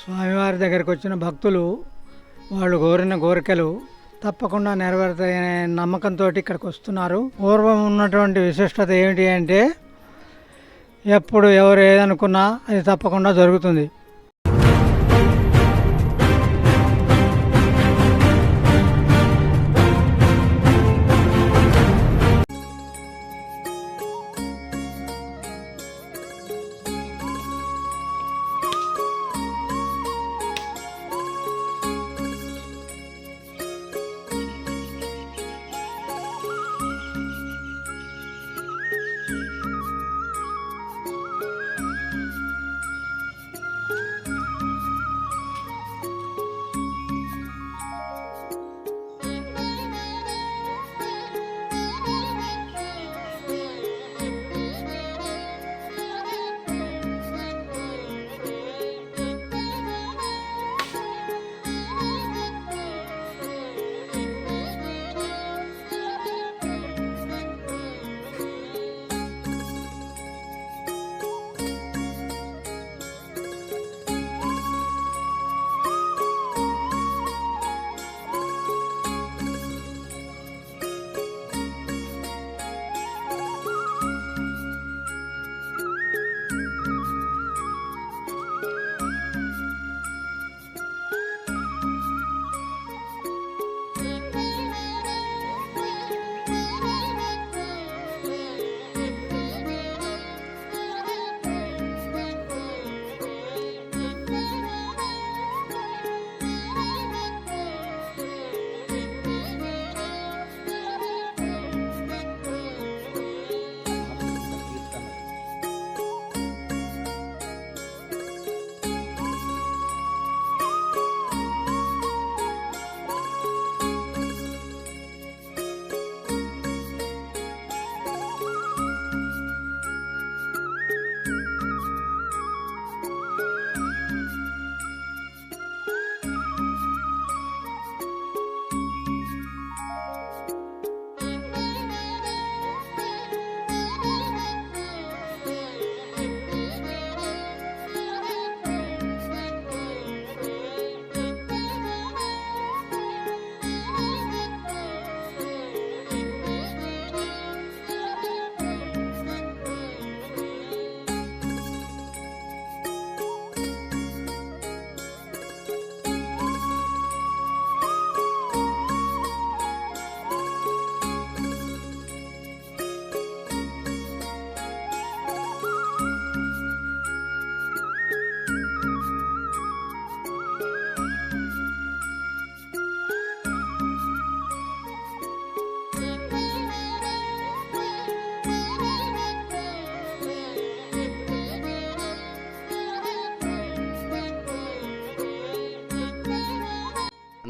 స్వామివారి దగ్గరికి వచ్చిన భక్తులు వాళ్ళు కోరిన కోరికలు తప్పకుండా నెరవేరుతాయనే నమ్మకంతో ఇక్కడికి వస్తున్నారు. పూర్వం ఉన్నటువంటి విశిష్టత ఏమిటి అంటే ఎప్పుడు ఎవరు ఏదనుకున్నా అది తప్పకుండా జరుగుతుంది.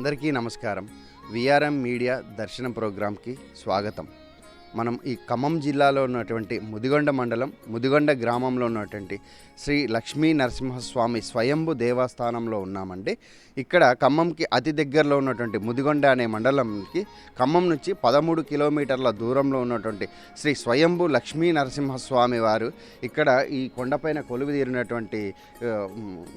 అందరికీ నమస్కారం. విఆర్ఎం మీడియా దర్శనం ప్రోగ్రాంకి స్వాగతం. మనం ఈ ఖమ్మం జిల్లాలో ఉన్నటువంటి ముదిగొండ మండలం ముదిగొండ గ్రామంలో ఉన్నటువంటి శ్రీ లక్ష్మీ నరసింహస్వామి స్వయంభు దేవస్థానంలో ఉన్నామండి. ఇక్కడ ఖమ్మంకి అతి దగ్గరలో ఉన్నటువంటి ముదిగొండ అనే మండలంకి ఖమ్మం నుంచి పదమూడు కిలోమీటర్ల దూరంలో ఉన్నటువంటి శ్రీ స్వయంభు లక్ష్మీ నరసింహస్వామి వారు ఇక్కడ ఈ కొండపైన కొలువు తీరినటువంటి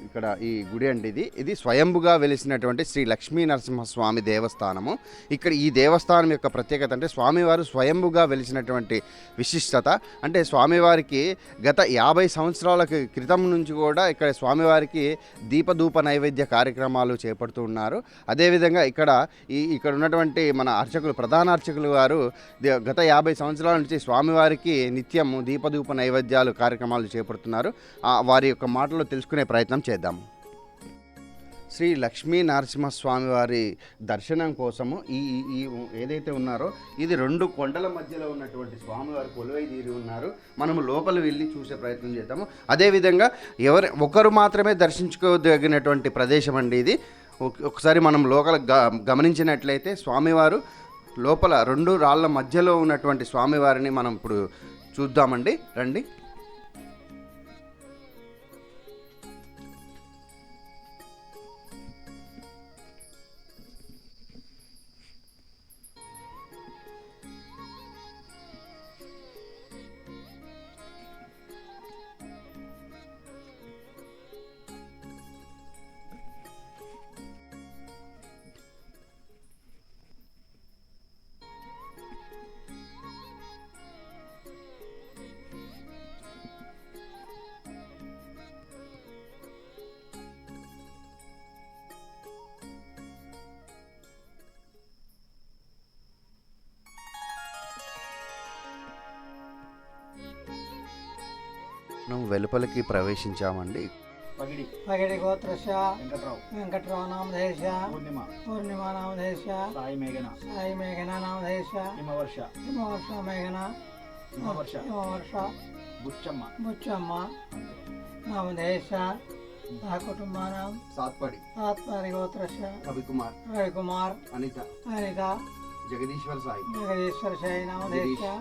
ఇక్కడ ఈ గుడి అండి ఇది. ఇది స్వయంభుగా వెలిసినటువంటి శ్రీ లక్ష్మీ నరసింహస్వామి దేవస్థానము. ఇక్కడ ఈ దేవస్థానం యొక్క ప్రత్యేకత అంటే స్వామివారు స్వయంభుగా వెలిసినటువంటి విశిష్టత. అంటే స్వామివారికి గత యాభై సంవత్సరాల క్రితం నుంచి కూడా ఇక్కడ స్వామివారికి దీపధూప నైవేద్య కార్యక్రమాలు చేపడుతూ ఉన్నారు. అదేవిధంగా ఇక్కడ ఈ ఇక్కడ ఉన్నటువంటి మన అర్చకులు ప్రధాన అర్చకులు వారు గత యాభై సంవత్సరాల నుంచి స్వామివారికి నిత్యం దీపధూప నైవేద్యాలు కార్యక్రమాలు చేపడుతున్నారు. వారి యొక్క మాటలు తెలుసుకునే ప్రయత్నం చేద్దాం. శ్రీ లక్ష్మీ నరసింహస్వామి వారి దర్శనం కోసము ఈ ఈ- ఏదైతే ఉన్నారో ఇది రెండు కొండల మధ్యలో ఉన్నటువంటి స్వామివారి కొలువై తీరి ఉన్నారు. మనము లోపల వెళ్ళి చూసే ప్రయత్నం చేద్దాము. అదేవిధంగా ఎవరి ఒకరు మాత్రమే దర్శించుకోదగినటువంటి ప్రదేశం అండి ఇది. ఒకసారి మనం లోపల గ- గమనించినట్లయితే స్వామివారు లోపల రెండు రాళ్ళ మధ్యలో ఉన్నటువంటి స్వామివారిని మనం ఇప్పుడు చూద్దామండి. రండి. మనం వెలుపలికి ప్రవేశించామండి. పగిడి. పగడి గోత్రస్య వెంకట్రావు. వెంకట్రావు నామధేశ పూర్ణిమ. పూర్ణిమ నామధేశ సాయి మేఘన. సాయి మేఘన నామధేశ హిమవర్ష. హిమవర్ష మేఘన హిమవర్ష. హిమవర్ష బుచ్చమ్మ. బుచ్చమ్మ నామధేశ నా కుటుంబానం. సాత్పడి ఆత్మరి గోత్రస్య కవికుమార్ రవికుమార్ అనిత. అనిత జగదీశ్వర సాయి. జగదీశ్వర సాయి నామధేశ.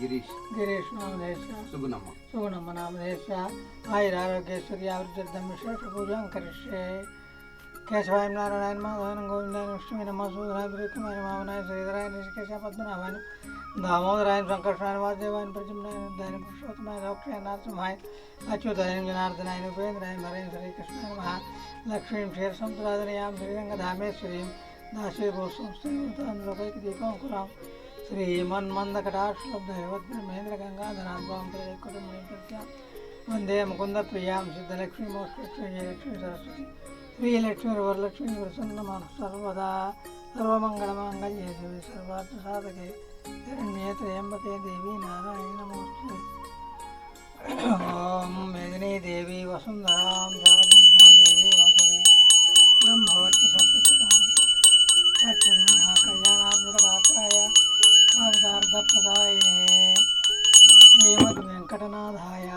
ಗಿರೀಶ್ ಗಿರೀಶ್ ನಾಮಧೇಶ ಸುಗುಣಮ್ಮ ಸುಗುಣಮ್ಮ ನಾಮಧೇಶ ಆಯುರ ಆರೋಗ್ಯೇಶ್ವರಿ ಆವೃದ್ಧ ವಿಶೇಷ ಪೂಜಾಂ ಕರಿಷ್ಯೆ ಕೇಶವಾಯ ನಾರಾಯಣ ಮಾಧವನ ಗೋವಿಂದಾಯ ವಿಷ್ಣುವಿ ನಮ್ಮ ಸೂದರಾಯ ಕುಮಾರ ಮಾವನಾಯ ಶ್ರೀಧರಾಯ ಋಷಿಕೇಶ ಪದ್ಮನಾಭಾಯನ दामोदराय संकर्षणाय वासुदेवाय प्रद्युम्नाय दायन पुरुषोत्तमाय दक्षाय नारसिंहाय अच्युतायन जनार्दनाय उपेन्द्राय मरेण श्रीकृष्णाय नमः। लक्ष्मीं क्षीरसंप्रादनयां श्रीरङ्गधामेश्वरीं दासी गोस्वं श्रीमतां लोकैकदीपं कुरां కుటుంబం ప్రత్యా వందే ముకుంద ప్రియాం సిద్ధలక్ష్మి మోక్షలక్ష్మి జయలక్ష్మీ సరస్వతి వరలక్ష్మి ప్రసన్న ప్రసన్నమాన సర్వదా సర్వమంగళమాంగళ్యే దేవి సర్వార్థ సాధకే శరణ్యే త్రయంబకే దేవి నారాయణ నమోస్తే ఓం మేదినీ దేవి వసుంధరాం శారదాదేవి వాసవి బ్రహ్మవర్చ సప్రచరామ కళ్యాణ కావితార్థప్రదాయినే శ్రీమద్ వెంకటనాథాయ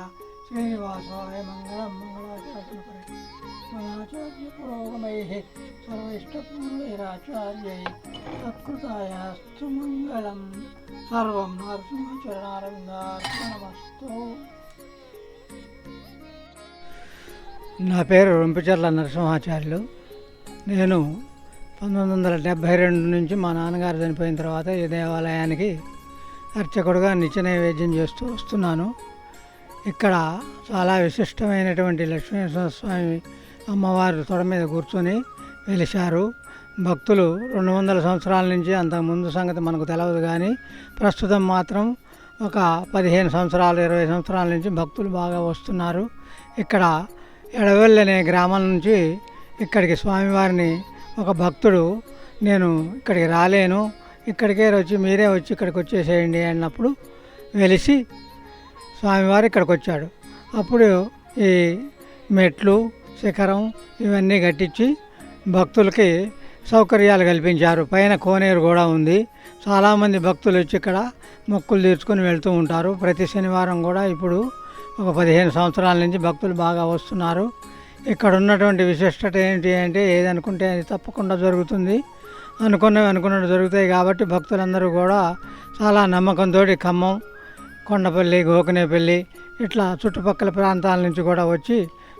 శ్రీనివాసాయ మంగళం మంగళాచార్య మనాచార్య పురోగమై సర్వైష్టపురైరాచార్యై తత్కృతాయాస్తు మంగళం. సర్వం నరసింహచరణారవిందార్పణమస్తు. నా పేరు రంపచర్ల నరసింహాచార్యులు. నేను పంతొమ్మిది వందల డెబ్భై రెండు నుంచి మా నాన్నగారు చనిపోయిన తర్వాత ఈ దేవాలయానికి అర్చకుడుగా నిత్య నైవేద్యం చేస్తూ వస్తున్నాను. ఇక్కడ చాలా విశిష్టమైనటువంటి లక్ష్మీనరసింహ స్వామి అమ్మవారు తొడ మీద కూర్చొని వెలిశారు. భక్తులు రెండు వందల సంవత్సరాల నుంచి అంతకు ముందు సంగతి మనకు తెలియదు కానీ ప్రస్తుతం మాత్రం ఒక పదిహేను సంవత్సరాలు ఇరవై సంవత్సరాల నుంచి భక్తులు బాగా వస్తున్నారు. ఇక్కడ ఎడవెల్లి అనే గ్రామం నుంచి ఇక్కడికి స్వామివారిని ఒక భక్తుడు నేను ఇక్కడికి రాలేను. ఇక్కడికే వచ్చి మీరే వచ్చి ఇక్కడికి వచ్చేసేయండి అన్నప్పుడు వెలిసి స్వామివారు ఇక్కడికి వచ్చాడు. అప్పుడు ఈ మెట్లు శిఖరం ఇవన్నీ కట్టించి భక్తులకి సౌకర్యాలు కల్పించారు. పైన కోనేరు కూడా ఉంది. చాలామంది భక్తులు వచ్చి ఇక్కడ మొక్కులు తీర్చుకొని వెళ్తూ ఉంటారు. ప్రతి శనివారం కూడా ఇప్పుడు ఒక పదిహేను సంవత్సరాల నుంచి భక్తులు బాగా వస్తున్నారు. ఇక్కడ ఉన్నటువంటి విశిష్టత ఏంటి అంటే ఏదనుకుంటే అది తప్పకుండా జరుగుతుంది. అనుకున్నవి అనుకున్నట్టు జరుగుతాయి కాబట్టి భక్తులందరూ కూడా చాలా నమ్మకంతో ఖమ్మం కొండపల్లి గోకనేపల్లి ఇట్లా చుట్టుపక్కల ప్రాంతాల నుంచి కూడా వచ్చి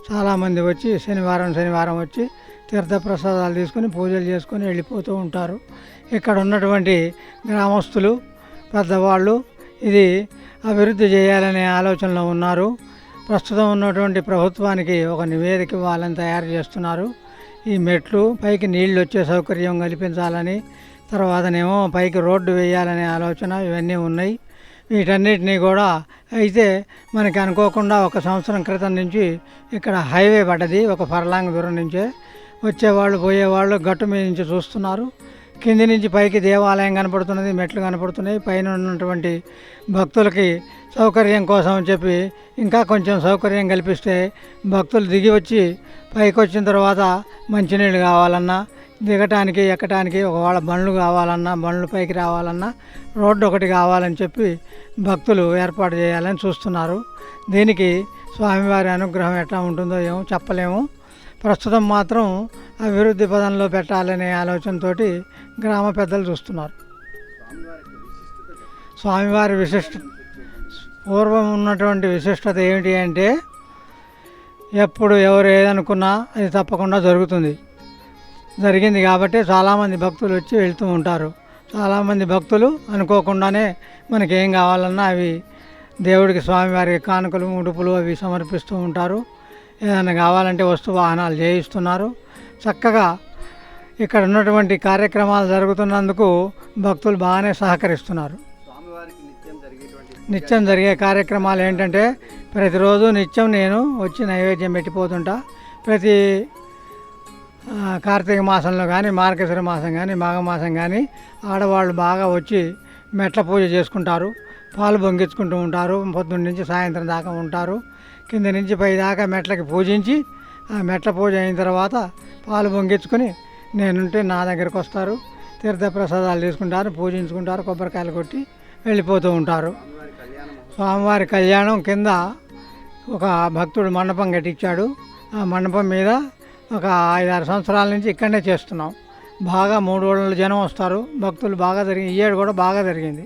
చాలామంది వచ్చి శనివారం శనివారం వచ్చి తీర్థప్రసాదాలు తీసుకొని పూజలు చేసుకొని వెళ్ళిపోతూ ఉంటారు. ఇక్కడ ఉన్నటువంటి గ్రామస్తులు పెద్దవాళ్ళు ఇది అభివృద్ధి చేయాలనే ఆలోచనలో ఉన్నారు. ప్రస్తుతం ఉన్నటువంటి ప్రభుత్వానికి ఒక నివేదిక వాళ్ళని తయారు చేస్తున్నారు. ఈ మెట్లు పైకి నీళ్ళు వచ్చే సౌకర్యం కల్పించాలని తర్వాతనేమో పైకి రోడ్డు వేయాలనే ఆలోచన ఇవన్నీ ఉన్నాయి. వీటన్నిటినీ కూడా అయితే మనకి అనుకోకుండా ఒక సంవత్సరం క్రితం నుంచి ఇక్కడ హైవే పడ్డది ఒక ఫర్లాంగ్ దూరం నుంచే. వచ్చేవాళ్ళు పోయేవాళ్ళు గట్టు మీద నుంచి చూస్తున్నారు. కింది నుంచి పైకి దేవాలయం కనపడుతున్నది మెట్లు కనపడుతున్నాయి. పైన ఉన్నటువంటి భక్తులకి సౌకర్యం కోసం అని చెప్పి ఇంకా కొంచెం సౌకర్యం కల్పిస్తే భక్తులు దిగి వచ్చి పైకి వచ్చిన తర్వాత మంచినీళ్ళు కావాలన్నా దిగటానికి ఎక్కటానికి ఒకవేళ బండ్లు కావాలన్నా బండ్లు పైకి రావాలన్నా రోడ్డు ఒకటి కావాలని చెప్పి భక్తులు ఏర్పాటు చేయాలని చూస్తున్నారు. దీనికి స్వామివారి అనుగ్రహం ఎట్లా ఉంటుందో ఏమో చెప్పలేము. ప్రస్తుతం మాత్రం అభివృద్ధి పదంలో పెట్టాలనే ఆలోచనతో గ్రామ పెద్దలు చూస్తున్నారు. స్వామివారి విశిష్ట పూర్వం ఉన్నటువంటి విశిష్టత ఏమిటి అంటే ఎప్పుడు ఎవరు ఏదనుకున్నా అది తప్పకుండా జరుగుతుంది. జరిగింది కాబట్టి చాలామంది భక్తులు వచ్చి వెళ్తూ ఉంటారు. చాలామంది భక్తులు అనుకోకుండానే మనకి ఏం కావాలన్నా అవి దేవుడికి స్వామివారికి కానుకలు ఉడుపులు అవి సమర్పిస్తూ ఉంటారు. ఏదైనా కావాలంటే వస్తు వాహనాలు చేయిస్తున్నారు. చక్కగా ఇక్కడ ఉన్నటువంటి కార్యక్రమాలు జరుగుతున్నందుకు భక్తులు బాగానే సహకరిస్తున్నారు. నిత్యం జరిగే కార్యక్రమాలు ఏంటంటే ప్రతిరోజు నిత్యం నేను వచ్చి నైవేద్యం పెట్టిపోతుంటా. ప్రతి కార్తీక మాసంలో కానీ మార్గశిర మాసం కానీ మాఘమాసం కానీ ఆడవాళ్ళు బాగా వచ్చి మెట్ల పూజ చేసుకుంటారు. పాలు పొంగించుకుంటూ ఉంటారు. పొద్దున్న నుంచి సాయంత్రం దాకా ఉంటారు. కింద నుంచి పై దాకా మెట్లకి పూజించి ఆ మెట్ల పూజ అయిన తర్వాత పాలు పొంగించుకొని నేనుంటే నా దగ్గరకు వస్తారు. తీర్థ ప్రసాదాలు తీసుకుంటారు పూజించుకుంటారు కొబ్బరికాయలు కొట్టి వెళ్ళిపోతూ ఉంటారు. స్వామివారి కళ్యాణం కింద ఒక భక్తుడు మండపం కట్టించాడు. ఆ మండపం మీద ఒక ఐదారు సంవత్సరాల నుంచి ఇక్కడనే చేస్తున్నాం. బాగా మూడు రోజుల జనం వస్తారు. భక్తులు బాగా జరిగింది. ఈ ఏడు కూడా బాగా జరిగింది.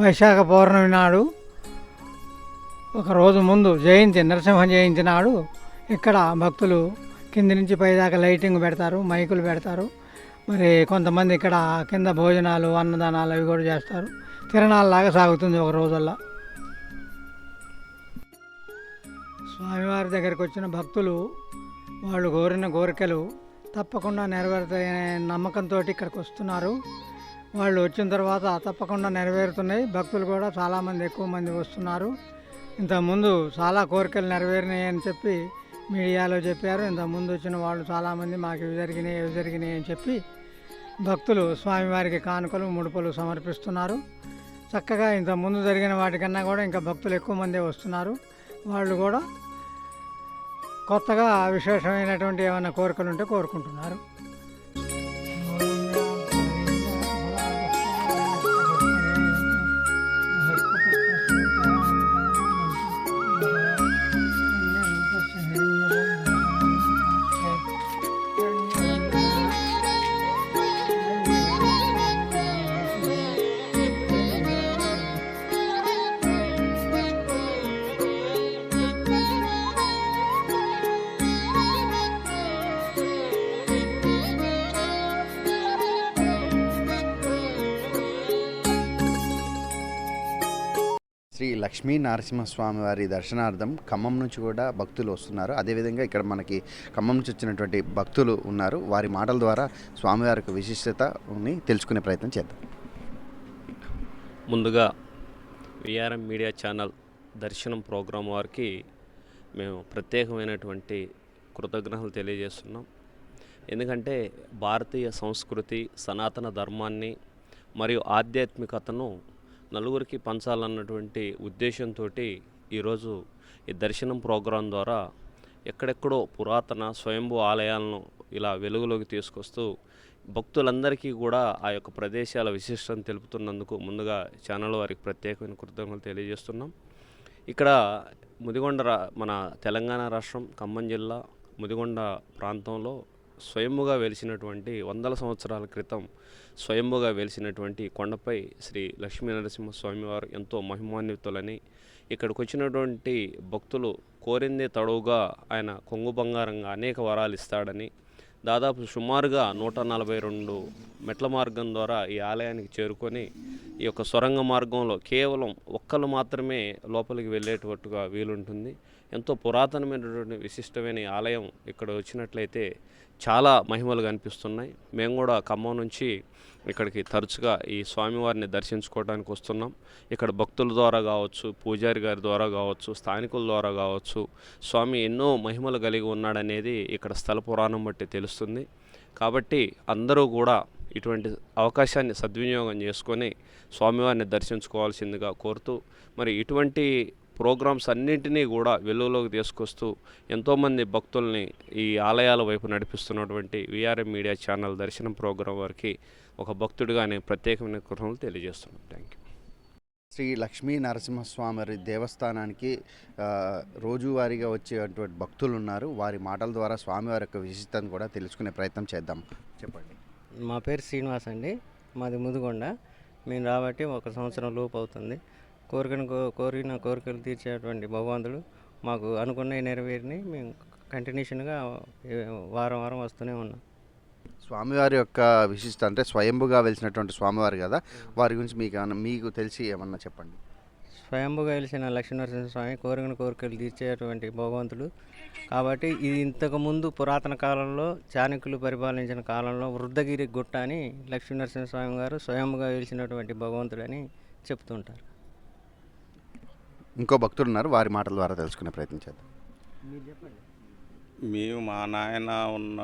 వైశాఖ పౌర్ణమి నాడు ఒక రోజు ముందు జయంతి నరసింహ జయంతి నాడు ఇక్కడ భక్తులు కింది నుంచి పైదాకా లైటింగ్ పెడతారు మైకులు పెడతారు. మరి కొంతమంది ఇక్కడ కింద భోజనాలు అన్నదానాలు అవి కూడా చేస్తారు. తిరణాలలాగా సాగుతుంది ఒక రోజుల్లో. స్వామివారి దగ్గరికి వచ్చిన భక్తులు వాళ్ళు కోరిన కోరికలు తప్పకుండా నెరవేరుతాయనే నమ్మకంతో ఇక్కడికి వస్తున్నారు. వాళ్ళు వచ్చిన తర్వాత తప్పకుండా నెరవేరుతున్నాయి. భక్తులు కూడా చాలామంది ఎక్కువ మంది వస్తున్నారు. ఇంతకుముందు చాలా కోరికలు నెరవేరినాయి అని చెప్పి మీడియాలో చెప్పారు. ఇంతకుముందు వచ్చిన వాళ్ళు చాలామంది మాకు ఇవి జరిగినాయి ఇవి జరిగినాయి అని చెప్పి భక్తులు స్వామివారికి కానుకలు ముడుపులు సమర్పిస్తున్నారు. చక్కగా ఇంత ముందు జరిగిన వాటికన్నా కూడా ఇంకా భక్తులు ఎక్కువ మందే వస్తున్నారు. వాళ్ళు కూడా కొత్తగా విశేషమైనటువంటి ఏమైనా కోరికలు ఉంటే కోరుకుంటున్నారు. లక్ష్మీ నరసింహస్వామి వారి దర్శనార్థం ఖమ్మం నుంచి కూడా భక్తులు వస్తున్నారు. అదేవిధంగా ఇక్కడ మనకి ఖమ్మం నుంచి వచ్చినటువంటి భక్తులు ఉన్నారు. వారి మాటల ద్వారా స్వామివారి యొక్క విశిష్టతని తెలుసుకునే ప్రయత్నం చేద్దాం. ముందుగా విఆర్ఎం మీడియా ఛానల్ దర్శనం ప్రోగ్రాం వారికి మేము ప్రత్యేకమైనటువంటి కృతజ్ఞతలు తెలియజేస్తున్నాం. ఎందుకంటే భారతీయ సంస్కృతి సనాతన ధర్మాన్ని మరియు ఆధ్యాత్మికతను నలుగురికి పంచాలన్నటువంటి ఉద్దేశంతో ఈరోజు ఈ దర్శనం ప్రోగ్రాం ద్వారా ఎక్కడెక్కడో పురాతన స్వయంభూ ఆలయాలను ఇలా వెలుగులోకి తీసుకొస్తూ భక్తులందరికీ కూడా ఆ యొక్క ప్రదేశాల విశిష్టతను తెలుపుతున్నందుకు ముందుగా ఛానల్ వారికి ప్రత్యేకమైన కృతజ్ఞతలు తెలియజేస్తున్నాం. ఇక్కడ ముదిగొండ రా మన తెలంగాణ రాష్ట్రం ఖమ్మం జిల్లా ముదిగొండ ప్రాంతంలో స్వయంభుగా వెలిసినటువంటి వందల సంవత్సరాల క్రితం స్వయంభుగా వెలిసినటువంటి కొండపై శ్రీ లక్ష్మీ నరసింహస్వామి వారు ఎంతో మహిమాన్వితులని ఇక్కడికి వచ్చినటువంటి భక్తులు కోరిందే తడవుగా ఆయన కొంగు బంగారంగా అనేక వరాలు ఇస్తాడని దాదాపు సుమారుగా నూట నలభై రెండు మెట్ల మార్గం ద్వారా ఈ ఆలయానికి చేరుకొని ఈ యొక్క సొరంగ మార్గంలో కేవలం ఒక్కరు మాత్రమే లోపలికి వెళ్ళేటట్టుగా వీలుంటుంది. ఎంతో పురాతనమైనటువంటి విశిష్టమైన ఈ ఆలయం ఇక్కడ వచ్చినట్లయితే చాలా మహిమలు కనిపిస్తున్నాయి. మేము కూడా ఖమ్మం నుంచి ఇక్కడికి తరచుగా ఈ స్వామివారిని దర్శించుకోవడానికి వస్తున్నాం. ఇక్కడ భక్తుల ద్వారా కావచ్చు పూజారి గారి ద్వారా కావచ్చు స్థానికుల ద్వారా కావచ్చు స్వామి ఎన్నో మహిమలు కలిగి ఉన్నాడనేది ఇక్కడ స్థల పురాణం బట్టి తెలుస్తుంది. కాబట్టి అందరూ కూడా ఇటువంటి అవకాశాన్ని సద్వినియోగం చేసుకొని స్వామివారిని దర్శించుకోవాల్సిందిగా కోరుతూ మరి ఇటువంటి ప్రోగ్రామ్స్ అన్నింటినీ కూడా వెలుగులోకి తీసుకొస్తూ ఎంతోమంది భక్తుల్ని ఈ ఆలయాల వైపు నడిపిస్తున్నటువంటి విఆర్ఎం మీడియా ఛానల్ దర్శనం ప్రోగ్రాం వారికి ఒక భక్తుడిగా నేను ప్రత్యేకమైన కృతజ్ఞతలు తెలియజేస్తున్నాను. థ్యాంక్ యూ శ్రీ లక్ష్మీ నరసింహస్వామి దేవస్థానానికి రోజువారీగా వచ్చేటువంటి భక్తులు ఉన్నారు. వారి మాటల ద్వారా స్వామివారి యొక్క విశిష్టతను కూడా తెలుసుకునే ప్రయత్నం చేద్దాం. చెప్పండి. మా పేరు శ్రీనివాస్ అండి. మాది ముదుగొండ. మేము రాబట్టి ఒక సంవత్సరం లోపు అవుతుంది. కోరికను కో- కోరిన కోరికలు తీర్చేటువంటి భగవంతుడు మాకు అనుకున్న నెరవేరిని మేము కంటిన్యూషన్గా వారం వారం వస్తూనే ఉన్నాం. స్వామివారి యొక్క విశిష్టత అంటే స్వయంభుగా వెలిసినటువంటి స్వామివారు కదా. వారి గురించి మీకు ఏమన్నా మీకు తెలిసి ఏమన్నా చెప్పండి. స్వయంభుగా వెలిసిన లక్ష్మీనరసింహ స్వామి కోరికన కోరికలు తీర్చేటువంటి భగవంతుడు. కాబట్టి ఇది ఇంతకుముందు పురాతన కాలంలో చాణక్యులు పరిపాలించిన కాలంలో వృద్ధగిరి గుట్ట అని లక్ష్మీనరసింహ స్వామి గారు స్వయంగా వెలిసినటువంటి భగవంతుడని చెప్తుంటారు. ఇంకో భక్తుడు ఉన్నారు వారి మాటల ద్వారా తెలుసుకునే ప్రయత్నం చేద్దాం. మేము మా నాయన ఉన్న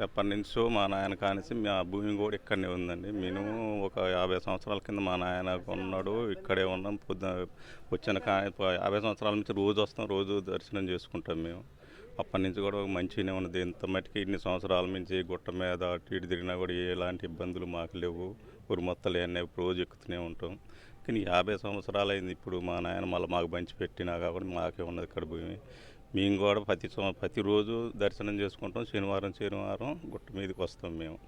ఎప్పటి నుంచో మా నాయన కానిసి మా భూమి కూడా ఇక్కడనే ఉందండి. మినిమం ఒక యాభై సంవత్సరాల కింద మా నాయన ఉన్నాడు ఇక్కడే ఉన్నాం. పొద్దున వచ్చిన కా యాభై సంవత్సరాల నుంచి రోజు వస్తాం రోజు దర్శనం చేసుకుంటాం మేము. అప్పటి నుంచి కూడా మంచిగానే ఉన్నది. ఇంత మటుకి ఇన్ని సంవత్సరాల నుంచి గుట్ట మీద అటు ఇటు తిరిగినా కూడా ఎలాంటి ఇబ్బందులు మాకు లేవు. ఊరు మొత్తం అన్నీ రోజు ఎక్కుతూనే ఉంటాం. కానీ యాభై సంవత్సరాలు అయింది ఇప్పుడు మా నాయన మళ్ళీ మాకు పంచి పెట్టినా కాబట్టి మాకే ఉన్నది ఇక్కడ భూమి. మేము కూడా ప్రతి ప్రతిరోజు దర్శనం చేసుకుంటాం. శనివారం శనివారం గుట్ట మీదకి వస్తాం మేము.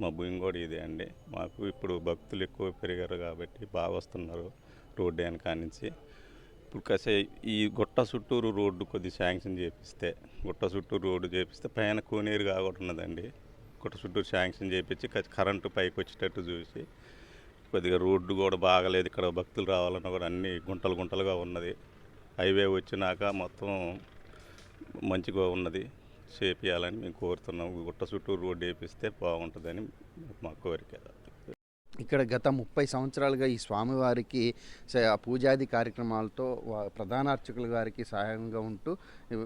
మా భూమి కూడా ఇదే అండి. మాకు ఇప్పుడు భక్తులు ఎక్కువ పెరిగారు కాబట్టి బాగా వస్తున్నారు రోడ్డు వెనక నుంచి. ఇప్పుడు కసే ఈ గుట్ట చుట్టూరు రోడ్డు కొద్ది శాంక్షన్ చేపిస్తే గుట్ట చుట్టూరు రోడ్డు చేపిస్తే పైన కోనేరు కాకుండాదండి ఉన్నదండి. గుట్ట చుట్టూరు శాంక్షన్ చేపించి కరెంటు పైకి వచ్చేటట్టు చూసి కొద్దిగా రోడ్డు కూడా బాగలేదు. ఇక్కడ భక్తులు రావాలన్నా కూడా అన్ని గుంటలు గుంటలుగా ఉన్నది. హైవే వచ్చినాక మొత్తం మంచిగా ఉన్నది. చేపియాలని మేము కోరుతున్నాం. గుట్ట చుట్టూ రోడ్డు వేపిస్తే బాగుంటుందని మా కోరిక. ఇక్కడ గత ముప్పై సంవత్సరాలుగా ఈ స్వామివారికి స- పూజాది కార్యక్రమాలతో ప్రధాన అర్చకుల గారికి సహాయంగా ఉంటూ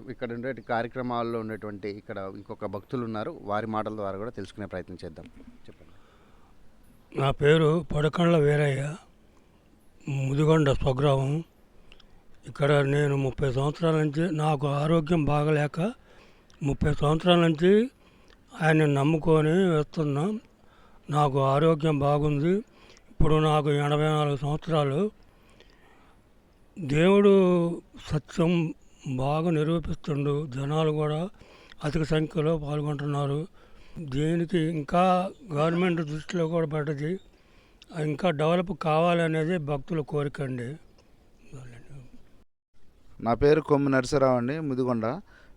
ఇక్కడ ఉండే కార్యక్రమాల్లో ఉన్నటువంటి ఇక్కడ ఇంకొక భక్తులు ఉన్నారు. వారి మాటల ద్వారా కూడా తెలుసుకునే ప్రయత్నం చేద్దాం. చెప్పండి. నా పేరు పడకండ్ల వీరయ్య. ముదిగొండ స్వగ్రామం. ఇక్కడ నేను ముప్పై సంవత్సరాల నుంచి నాకు ఆరోగ్యం బాగలేక ముప్పై సంవత్సరాల నుంచి ఆయన నమ్ముకొని వస్తున్నా నాకు ఆరోగ్యం బాగుంది. ఇప్పుడు నాకు ఎనభై నాలుగు సంవత్సరాలు. దేవుడు సత్యం బాగా నిరూపిస్తుండు. జనాలు కూడా అధిక సంఖ్యలో పాల్గొంటున్నారు. దీనికి ఇంకా గవర్నమెంట్ దృష్టిలో కూడా పడ్డది. ఇంకా డెవలప్ కావాలనేది భక్తుల కోరిక అండి. నా పేరు కొమ్మి నరసరావు అండి ముదిగొండ.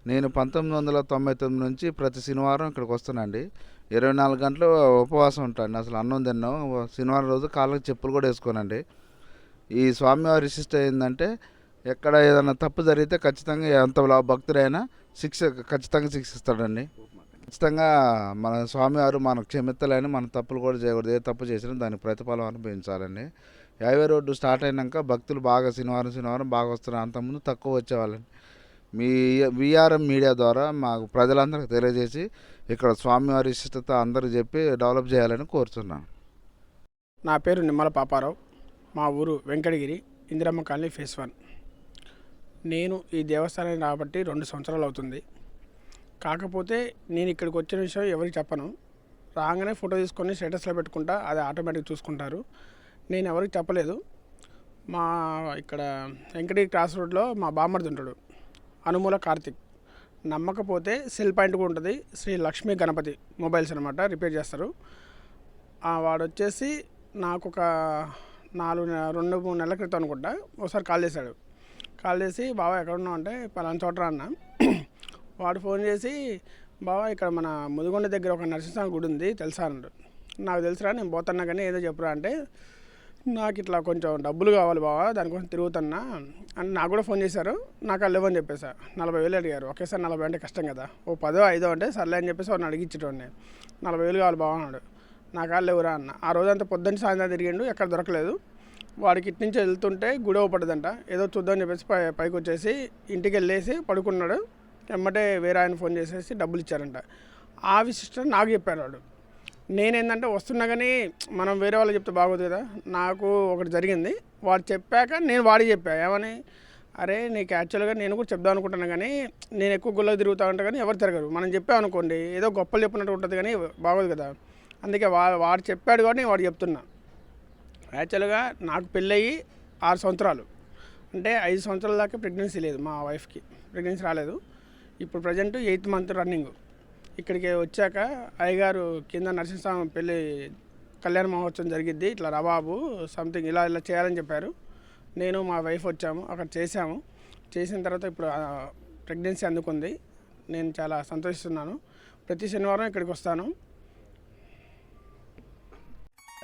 నేను పంతొమ్మిది వందల తొంభై తొమ్మిది నుంచి ప్రతి శనివారం ఇక్కడికి వస్తానండి. ఇరవై నాలుగు గంటలు ఉపవాసం ఉంటాను అసలు అన్నం తిన్నాం. శనివారం రోజు కాళ్ళకి చెప్పులు కూడా వేసుకోనండి. ఈ స్వామివారి విశిష్ట ఏంటంటే ఎక్కడ ఏదైనా తప్పు జరిగితే ఖచ్చితంగా ఎంత భక్తుడైనా శిక్ష ఖచ్చితంగా శిక్షిస్తాడండి. ఖచ్చితంగా మన స్వామివారు మనకు క్షమితలేని మన తప్పులు కూడా చేయకూడదు. ఏ తప్పు చేసినా దానికి ప్రతిఫలం అనుభవించాలండి. హైవే రోడ్డు స్టార్ట్ అయినాక భక్తులు బాగా శనివారం శనివారం బాగా వస్తున్నారు. అంతకుముందు తక్కువ వచ్చేవాళ్ళని మీ విఆర్ఎం మీడియా ద్వారా మాకు ప్రజలందరికీ తెలియజేసి ఇక్కడ స్వామివారి ఇష్టత అందరూ చెప్పి డెవలప్ చేయాలని కోరుతున్నాను నా పేరు నిమ్మల పాపారావు. మా ఊరు Venkatagiri Indiramma colony phase one. నేను ఈ దేవస్థానాన్ని రాబట్టి రెండు సంవత్సరాలు అవుతుంది. కాకపోతే నేను ఇక్కడికి వచ్చిన విషయం ఎవరికి చెప్పను. రాగానే ఫోటో తీసుకొని స్టేటస్లో పెట్టుకుంటా అది ఆటోమేటిక్ చూసుకుంటారు. నేను ఎవరికి చెప్పలేదు. మా ఇక్కడ వెంకటగిరి క్రాస్ రోడ్లో మా బామ్మర్ది ఉంటాడు. అనుమూల కార్తిక్. నమ్మకపోతే సెల్ పాయింట్ కూడా ఉంటుంది. శ్రీ లక్ష్మీ గణపతి మొబైల్స్ అనమాట రిపేర్ చేస్తారు. ఆ వాడు వచ్చేసి నాకు ఒక నాలుగు రెండు మూడు నెలల క్రితం అనుకుంటా ఒకసారి కాల్ చేశాడు. కాల్ చేసి బాబా ఎక్కడ ఉన్నావు అంటే పలానా చోట అన్న. వాడు ఫోన్ చేసి బాబా ఇక్కడ మన ముదిగొండ దగ్గర ఒక నరసింహస్వామి గుడి ఉంది తెలుసా? అన్నాడు. నాకు తెలుసురా నేను పోతున్నా కానీ ఏదో చెప్పురా అంటే నాకు ఇట్లా కొంచెం డబ్బులు కావాలి బావా దానికోసం తిరుగుతున్నా. అని నాకు కూడా ఫోన్ చేశారు. నాకు వాళ్ళు ఇవ్వని చెప్పేసా నలభై వేలు అడిగారు. ఒకేసారి నలభై అంటే కష్టం కదా. ఓ పదో ఐదో అంటే సర్లే అని చెప్పేసి వాడిని అడిగిచ్చేటోడిని. నలభై వేలు కావాలి బావా అన్నాడు. నాకు వాళ్ళు ఎవరా అన్న. ఆ రోజంతా పొద్దున్న సాయంత్రం తిరిగిండు. ఎక్కడ దొరకలేదు. వాడికి ఇటు నుంచి వెళ్తుంటే గుడి పడ్డదంట ఏదో చూద్దామని చెప్పేసి పై పైకి వచ్చేసి ఇంటికి వెళ్ళేసి పడుకున్నాడు. వెంబటే వేరే ఆయన ఫోన్ చేసేసి డబ్బులు ఇచ్చారంట. ఆ విశిష్టం నాకు చెప్పారు వాడు. నేనేందంటే వస్తున్నా కానీ మనం వేరే వాళ్ళకి చెప్తే బాగోదు కదా. నాకు ఒకటి జరిగింది. వాడు చెప్పాక నేను వాడికి చెప్పా. ఏమని? అరే నీకు యాక్చువల్గా నేను కూడా చెప్దాం అనుకుంటున్నాను కానీ నేను ఎక్కువ గుళ్ళో తిరుగుతూ ఉంటాను కానీ ఎవరు తిరగరు. మనం చెప్పామనుకోండి ఏదో గొప్పలు చెప్పినట్టు ఉంటుంది కానీ బాగోదు కదా. అందుకే వా వాడు చెప్పాడు కాబట్టి నేను వాడు చెప్తున్నా. యాక్చువల్గా నాకు పెళ్ళయి ఆరు సంవత్సరాలు. అంటే ఐదు సంవత్సరాల దాకా ప్రెగ్నెన్సీ లేదు మా వైఫ్కి ప్రెగ్నెన్సీ రాలేదు. ఇప్పుడు ప్రజెంట్ ఎయిత్ మంత్ రన్నింగ్. ఇక్కడికి వచ్చాక అయ్యగారు కింద నరసింహస్వామి పెళ్ళి కళ్యాణ మహోత్సవం జరిగిద్ది. ఇట్లా రబాబు సంథింగ్ ఇలా ఇలా చేయాలని చెప్పారు. నేను మా వైఫ్ వచ్చాము అక్కడ చేశాము. చేసిన తర్వాత ఇప్పుడు ప్రెగ్నెన్సీ అందుకుంది. నేను చాలా సంతోషిస్తున్నాను. ప్రతి శనివారం ఇక్కడికి వస్తాను.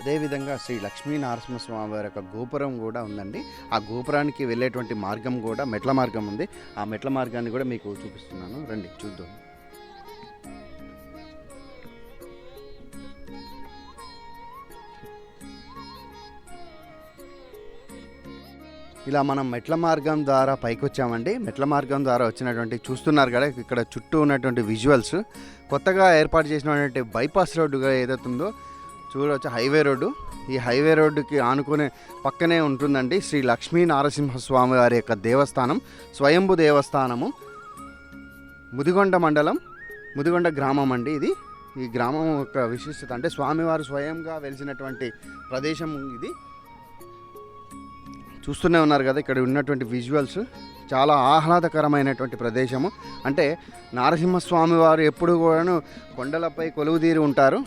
అదేవిధంగా శ్రీ లక్ష్మీ నరసింహస్వామి వారి యొక్క గోపురం కూడా ఉందండి. ఆ గోపురానికి వెళ్ళేటువంటి మార్గం కూడా మెట్ల మార్గం ఉంది. ఆ మెట్ల మార్గాన్ని కూడా మీకు చూపిస్తున్నాను. రండి చూద్దాం. ఇలా మనం మెట్ల మార్గం ద్వారా పైకి వచ్చామండి మెట్ల మార్గం ద్వారా వచ్చినటువంటి చూస్తున్నారు కదా ఇక్కడ చుట్టూ ఉన్నటువంటి విజువల్స్ కొత్తగా ఏర్పాటు చేసినటువంటి బైపాస్ రోడ్డుగా ఏదైతే ఉందో చూడవచ్చు హైవే రోడ్డు. ఈ హైవే రోడ్డుకి ఆనుకునే పక్కనే ఉంటుందండి శ్రీ లక్ష్మీ నారసింహస్వామి వారి యొక్క దేవస్థానం స్వయంభు దేవస్థానము. ముదిగొండ మండలం ముదిగొండ గ్రామం అండి ఇది. ఈ గ్రామం యొక్క విశిష్టత అంటే స్వామివారు స్వయంగా వెలిసినటువంటి ప్రదేశం ఇది. చూస్తూనే ఉన్నారు కదా ఇక్కడ ఉన్నటువంటి విజువల్స్ చాలా ఆహ్లాదకరమైనటువంటి ప్రదేశము. అంటే నారసింహస్వామి వారు ఎప్పుడు కూడాను కొండలపై కొలువుదీరి ఉంటారు.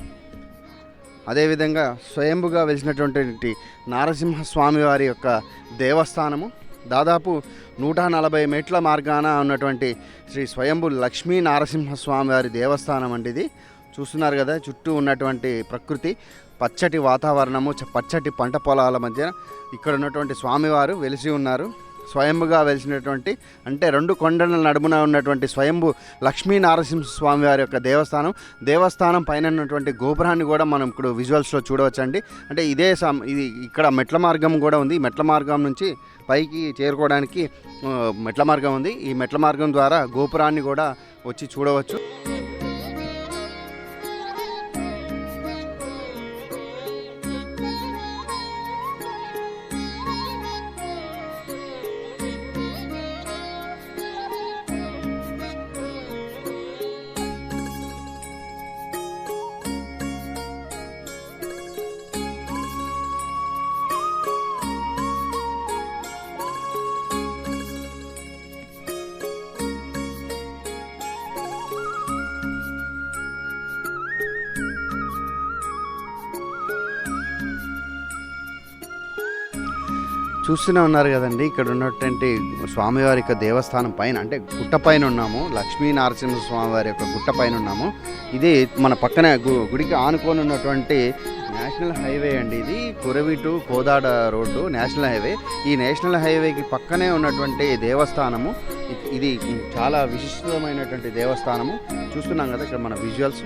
అదేవిధంగా స్వయంభుగా వెలిసినటువంటి నారసింహస్వామి వారి యొక్క దేవస్థానము. దాదాపు నూట నలభై మెట్ల మార్గాన ఉన్నటువంటి శ్రీ స్వయంభు లక్ష్మీ నారసింహస్వామి వారి దేవస్థానం అండి ఇది. చూస్తున్నారు కదా చుట్టూ ఉన్నటువంటి ప్రకృతి. పచ్చటి వాతావరణము పచ్చటి పంట పొలాల మధ్య ఇక్కడ ఉన్నటువంటి స్వామివారు వెలిసి ఉన్నారు. స్వయంభుగా వెలిసినటువంటి అంటే రెండు కొండల నడుమున ఉన్నటువంటి స్వయంభు లక్ష్మీ నారసింహ స్వామి వారి యొక్క దేవస్థానం. దేవస్థానం పైన ఉన్నటువంటి గోపురాన్ని కూడా మనం ఇప్పుడు విజువల్స్లో చూడవచ్చండి. అంటే ఇదే సమ్ ఇది ఇక్కడ మెట్ల మార్గం కూడా ఉంది. మెట్ల మార్గం నుంచి పైకి చేరుకోవడానికి మెట్ల మార్గం ఉంది. ఈ మెట్ల మార్గం ద్వారా గోపురాన్ని కూడా వచ్చి చూడవచ్చు. చూస్తూనే ఉన్నారు కదండి. ఇక్కడ ఉన్నటువంటి స్వామివారి యొక్క దేవస్థానం పైన అంటే గుట్ట పైన ఉన్నాము. లక్ష్మీ నరసింహ స్వామివారి యొక్క గుట్ట పైన ఉన్నాము. ఇది మన పక్కన గుడికి ఆనుకొని ఉన్నటువంటి నేషనల్ హైవే అండి ఇది. Kuravi to Kodad road national highway. ఈ నేషనల్ హైవేకి పక్కనే ఉన్నటువంటి దేవస్థానము. ఇది చాలా విశిష్టమైనటువంటి దేవస్థానము. చూస్తున్నాం కదా ఇక్కడ మన విజువల్స్.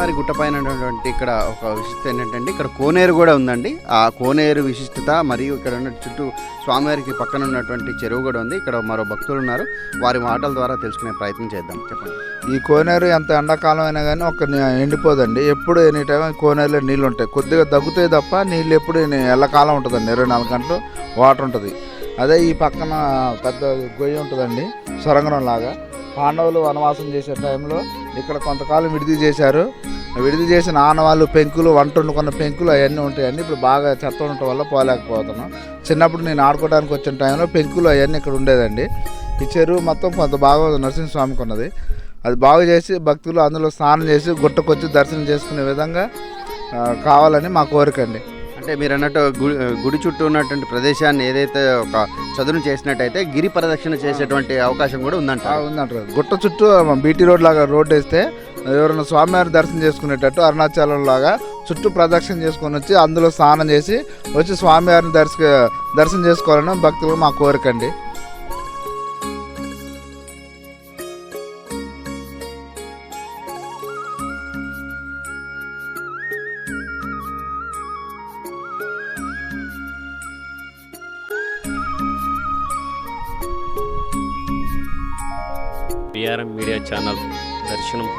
వారి గుట్టపైన ఉన్నటువంటి ఇక్కడ ఒక విశిష్టత ఏంటంటే ఇక్కడ కోనేరు కూడా ఉందండి. ఆ కోనేరు విశిష్టత మరియు ఇక్కడ ఉన్న చుట్టూ స్వామివారికి పక్కన ఉన్నటువంటి చెరువు కూడా ఉంది. ఇక్కడ మరో భక్తులు ఉన్నారు. వారి మాటల ద్వారా తెలుసుకునే ప్రయత్నం చేద్దాం. చెప్పండి. ఈ కోనేరు ఎంత ఎండాకాలం అయినా కానీ ఒక ఎండిపోదండి. ఎప్పుడు ఎనీ టైం కోనేరులో నీళ్ళు ఉంటాయి. కొద్దిగా తగ్గుతాయి తప్ప నీళ్ళు ఎప్పుడు ఎల్లకాలం ఉంటుందండి. ఇరవై నాలుగు గంటలు వాటర్ ఉంటుంది. అదే ఈ పక్కన పెద్ద గొయ్యి ఉంటుందండి. సొరంగం లాగా. పాండవులు వనవాసం చేసే టైంలో ఇక్కడ కొంతకాలం విడిది చేశారు. విడిది చేసిన ఆనవాళ్ళు పెంకులు వంట వండుకున్న పెంకులు అవన్నీ ఉంటాయండి ఇప్పుడు బాగా చెత్త ఉండటం వల్ల పోలేకపోతున్నాం. చిన్నప్పుడు నేను ఆడుకోవడానికి వచ్చిన టైంలో పెంకులు అవన్నీ ఇక్కడ ఉండేదండి. ఈ చెరువు మొత్తం కొంత బాగా నరసింహస్వామికి ఉన్నది. అది బాగు చేసి భక్తులు అందులో స్నానం చేసి గుట్టకొచ్చి దర్శనం చేసుకునే విధంగా కావాలని మా కోరిక అండి. అంటే మీరు అన్నట్టు గుడి గుడి చుట్టూ ఉన్నటువంటి ప్రదేశాన్ని ఏదైతే ఒక చదును చేసినట్టయితే గిరి ప్రదక్షిణ చేసేటువంటి అవకాశం కూడా ఉందంట. ఆ, ఉందంటారు. గుట్ట చుట్టూ బీటీ రోడ్ లాగా రోడ్ వేస్తే ఎవరైనా స్వామివారి దర్శనం చేసుకునేటట్టు అరుణాచలం లాగా చుట్టూ ప్రదక్షిణ చేసుకొని వచ్చి అందులో స్నానం చేసి వచ్చి స్వామివారిని దర్శ దర్శనం చేసుకోవాలని భక్తులు మా కోరిక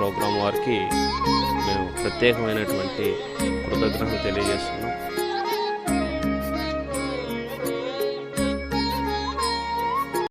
ప్రోగ్రాం వారికి మేము ప్రత్యేకమైనటువంటి కృతజ్ఞతలు తెలియజేస్తున్నాం.